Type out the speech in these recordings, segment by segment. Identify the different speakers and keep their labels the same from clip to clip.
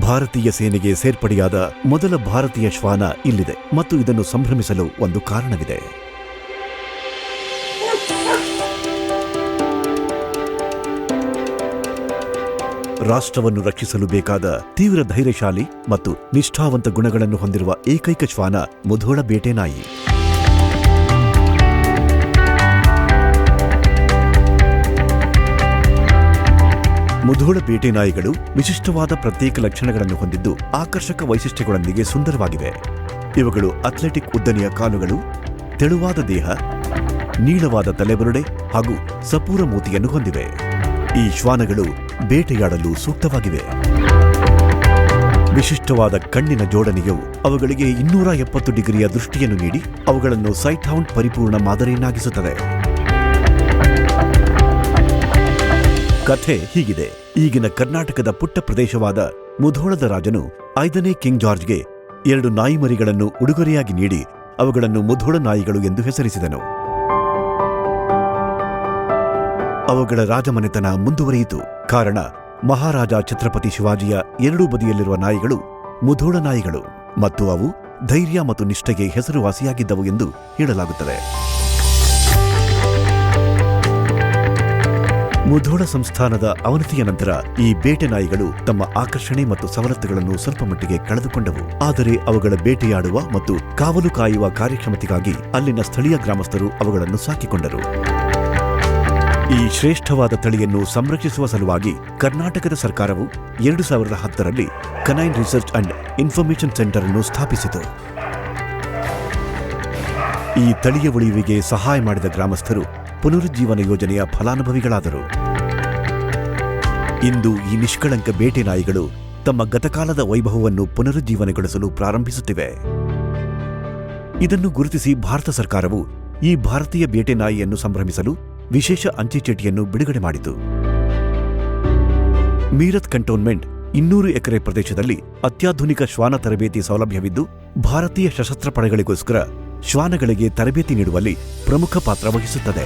Speaker 1: ಭಾರತೀಯ ಸೇನೆಗೆ ಸೇರ್ಪಡೆಯಾದ ಮೊದಲ ಭಾರತೀಯ ಶ್ವಾನ ಇಲ್ಲಿದೆ ಮತ್ತು ಇದನ್ನು ಸಂಭ್ರಮಿಸಲು ಒಂದು ಕಾರಣವಿದೆ. ರಾಷ್ಟ್ರವನ್ನು ರಕ್ಷಿಸಲು ಬೇಕಾದ ತೀವ್ರ ಧೈರ್ಯಶಾಲಿ ಮತ್ತು ನಿಷ್ಠಾವಂತ ಗುಣಗಳನ್ನು ಹೊಂದಿರುವ ಏಕೈಕ ಶ್ವಾನ ಮುಧೋಳ ಬೇಟೆ ನಾಯಿ ಮುಧೋಳ ಬೇಟೆ ನಾಯಿಗಳು ವಿಶಿಷ್ಟವಾದ ಪ್ರತ್ಯೇಕ ಲಕ್ಷಣಗಳನ್ನು ಹೊಂದಿದ್ದು ಆಕರ್ಷಕ ವೈಶಿಷ್ಟ್ಯಗಳೊಂದಿಗೆ ಸುಂದರವಾಗಿವೆ. ಇವುಗಳು ಅಥ್ಲೆಟಿಕ್ ಉದ್ದನೆಯ ಕಾಲುಗಳು, ತೆಳುವಾದ ದೇಹ, ನೀಳವಾದ ತಲೆಬುರುಡೆ ಹಾಗೂ ಸಪೂರ ಮೂತಿಯನ್ನು ಹೊಂದಿವೆ. ಈ ಶ್ವಾನಗಳು ಬೇಟೆಯಾಡಲು ಸೂಕ್ತವಾಗಿವೆ. ವಿಶಿಷ್ಟವಾದ ಕಣ್ಣಿನ ಜೋಡಣೆಯು ಅವುಗಳಿಗೆ ಇನ್ನೂರ ಎಪ್ಪತ್ತು ಡಿಗ್ರಿಯ ದೃಷ್ಟಿಯನ್ನು ನೀಡಿ ಅವುಗಳನ್ನು ಸೈಟ್ಹೌಂಡ್ ಪರಿಪೂರ್ಣ ಮಾದರಿಯನ್ನಾಗಿಸುತ್ತದೆ. ಕಥೆ ಹೀಗಿದೆ. ಈಗಿನ ಕರ್ನಾಟಕದ ಪುಟ್ಟ ಪ್ರದೇಶವಾದ ಮುಧೋಳದ ರಾಜನು ಐದನೇ ಕಿಂಗ್ ಜಾರ್ಜ್ಗೆ ಎರಡು ನಾಯಿ ಮರಿಗಳನ್ನು ಉಡುಗೊರೆಯಾಗಿ ನೀಡಿ ಅವುಗಳನ್ನು ಮುಧೋಳ ನಾಯಿಗಳು ಎಂದು ಹೆಸರಿಸಿದನು. ಅವುಗಳ ರಾಜಮನೆತನ ಮುಂದುವರಿಯಿತು. ಕಾರಣ ಮಹಾರಾಜ ಛತ್ರಪತಿ ಶಿವಾಜಿಯ ಎರಡೂ ಬದಿಯಲ್ಲಿರುವ ನಾಯಿಗಳು ಮುಧೋಳ ನಾಯಿಗಳು ಮತ್ತು ಅವು ಧೈರ್ಯ ಮತ್ತು ನಿಷ್ಠೆಗೆ ಹೆಸರುವಾಸಿಯಾಗಿದ್ದವು ಎಂದು ಹೇಳಲಾಗುತ್ತದೆ. ಮುಧೋಳ ಸಂಸ್ಥಾನದ ಅವನತಿಯ ನಂತರ ಈ ಬೇಟೆ ನಾಯಿಗಳು ತಮ್ಮ ಆಕರ್ಷಣೆ ಮತ್ತು ಸವಲತ್ತುಗಳನ್ನು ಸ್ವಲ್ಪ ಮಟ್ಟಿಗೆ ಕಳೆದುಕೊಂಡವು. ಆದರೆ ಅವುಗಳ ಬೇಟೆಯಾಡುವ ಮತ್ತು ಕಾವಲು ಕಾಯುವ ಕಾರ್ಯಕ್ಷಮತೆಗಾಗಿ ಅಲ್ಲಿನ ಸ್ಥಳೀಯ ಗ್ರಾಮಸ್ಥರು ಅವುಗಳನ್ನು ಸಾಕಿಕೊಂಡರು. ಈ ಶ್ರೇಷ್ಠವಾದ ತಳಿಯನ್ನು ಸಂರಕ್ಷಿಸುವ ಸಲುವಾಗಿ ಕರ್ನಾಟಕದ ಸರ್ಕಾರವು ಎರಡು ಸಾವಿರದ ಹತ್ತರಲ್ಲಿ canine research and information centre ಅನ್ನು ಸ್ಥಾಪಿಸಿತು. ಈ ತಳಿಯ ಉಳಿವಿಗೆ ಸಹಾಯ ಮಾಡಿದ ಗ್ರಾಮಸ್ಥರು ಪುನರುಜ್ಜೀವನ ಯೋಜನೆಯ ಫಲಾನುಭವಿಗಳಾದರು. ಇಂದು ಈ ನಿಷ್ಕಳಂಕ ಬೇಟೆ ನಾಯಿಗಳು ತಮ್ಮ ಗತಕಾಲದ ವೈಭವವನ್ನು ಪುನರುಜ್ಜೀವನಗೊಳಿಸಲು ಪ್ರಾರಂಭಿಸುತ್ತಿವೆ. ಇದನ್ನು ಗುರುತಿಸಿ ಭಾರತ ಸರ್ಕಾರವು ಈ ಭಾರತೀಯ ಬೇಟೆ ನಾಯಿಯನ್ನು ಸಂಭ್ರಮಿಸಲು ವಿಶೇಷ ಅಂಚೆ ಚೀಟಿಯನ್ನು ಬಿಡುಗಡೆ ಮಾಡಿತು. ಮೀರತ್ ಕಂಟೋನ್ಮೆಂಟ್ ಇನ್ನೂರು ಎಕರೆ ಪ್ರದೇಶದಲ್ಲಿ ಅತ್ಯಾಧುನಿಕ ಶ್ವಾನ ತರಬೇತಿ ಸೌಲಭ್ಯವಿದ್ದು ಭಾರತೀಯ ಸಶಸ್ತ್ರ ಪಡೆಗಳಿಗೋಸ್ಕರ ಶ್ವಾನಗಳಿಗೆ ತರಬೇತಿ ನೀಡುವಲ್ಲಿ ಪ್ರಮುಖ ಪಾತ್ರ ವಹಿಸುತ್ತದೆ.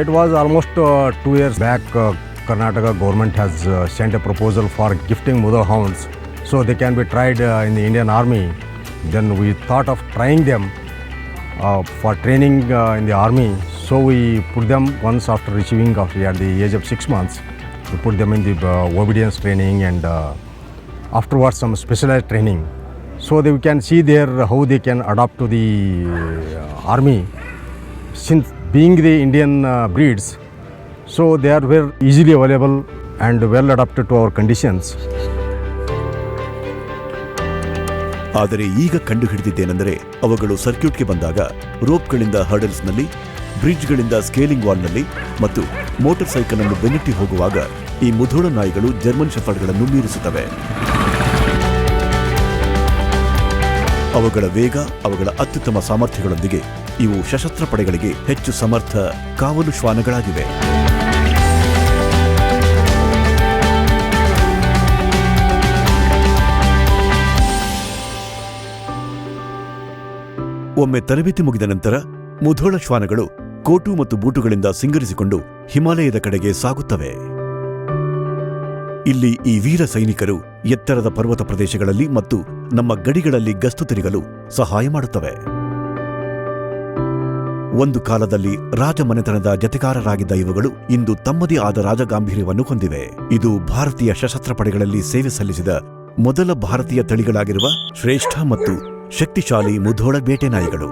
Speaker 2: It was almost two years back Karnataka government has sent has proposal for gifting proposal hounds so they can be tried in the Indian army then we thought of Then them for training in the army so we put them once after receiving of put the age of six months we the them in the obedience training put afterwards some specialized training. So they can see there how they can adapt to the uh, army since being the Indian uh, breeds, so they are very easily available and well adapted to our conditions.
Speaker 1: ಆದರೆ ಈಗ ಕಂಡುಹಿಡಿದಿದ್ದೇನೆಂದರೆ ಅವುಗಳು ಸರ್ಕ್ಯೂಟ್ಗೆ ಬಂದಾಗ ರೋಪ್ಗಳಿಂದ ಹರ್ಡಲ್ಸ್ನಲ್ಲಿ ಬ್ರಿಡ್ಜ್ಗಳಿಂದ scaling ವಾಲ್ನಲ್ಲಿ ಮತ್ತು motor cycle ಅನ್ನು ಬೆನ್ನಟ್ಟಿ ಹೋಗುವಾಗ ಈ ಮುಧೋಳ ನಾಯಿಗಳು ಜರ್ಮನ್ ಶಫರ್ಡ್ಗಳನ್ನು ಮೀರಿಸುತ್ತವೆ ಅವುಗಳ ವೇಗ, ಅವುಗಳ ಅತ್ಯುತ್ತಮ ಸಾಮರ್ಥ್ಯಗಳೊಂದಿಗೆ ಇವು ಸಶಸ್ತ್ರ ಪಡೆಗಳಿಗೆ ಹೆಚ್ಚು ಸಮರ್ಥ ಕಾವಲು ಶ್ವಾನಗಳಾಗಿವೆ. ಒಮ್ಮೆ ತರಬೇತಿ ಮುಗಿದ ನಂತರ ಮುಧೋಳ ಶ್ವಾನಗಳು ಕೋಟು ಮತ್ತು ಬೂಟುಗಳಿಂದ ಸಿಂಗರಿಸಿಕೊಂಡು ಹಿಮಾಲಯದ ಕಡೆಗೆ ಸಾಗುತ್ತವೆ. ಇಲ್ಲಿ ಈ ವೀರ ಸೈನಿಕರು ಎತ್ತರದ ಪರ್ವತ ಪ್ರದೇಶಗಳಲ್ಲಿ ಮತ್ತು ನಮ್ಮ ಗಡಿಗಳಲ್ಲಿ ಗಸ್ತು ತಿರುಗಲು ಸಹಾಯ ಮಾಡುತ್ತವೆ. ಒಂದು ಕಾಲದಲ್ಲಿ ರಾಜಮನೆತನದ ಜತೆಗಾರರಾಗಿದ್ದ ಇವುಗಳು ಇಂದು ತಮ್ಮದೇ ಆದ ರಾಜಗಾಂಭೀರ್ಯವನ್ನು ಹೊಂದಿವೆ. ಇದು ಭಾರತೀಯ ಸಶಸ್ತ್ರ ಪಡೆಗಳಲ್ಲಿ ಸೇವೆ ಸಲ್ಲಿಸಿದ ಮೊದಲ ಭಾರತೀಯ ತಳಿಗಳಾಗಿರುವ ಶ್ರೇಷ್ಠ ಮತ್ತು ಶಕ್ತಿಶಾಲಿ ಮುಧೋಳ ಬೇಟೆ ನಾಯಿಗಳು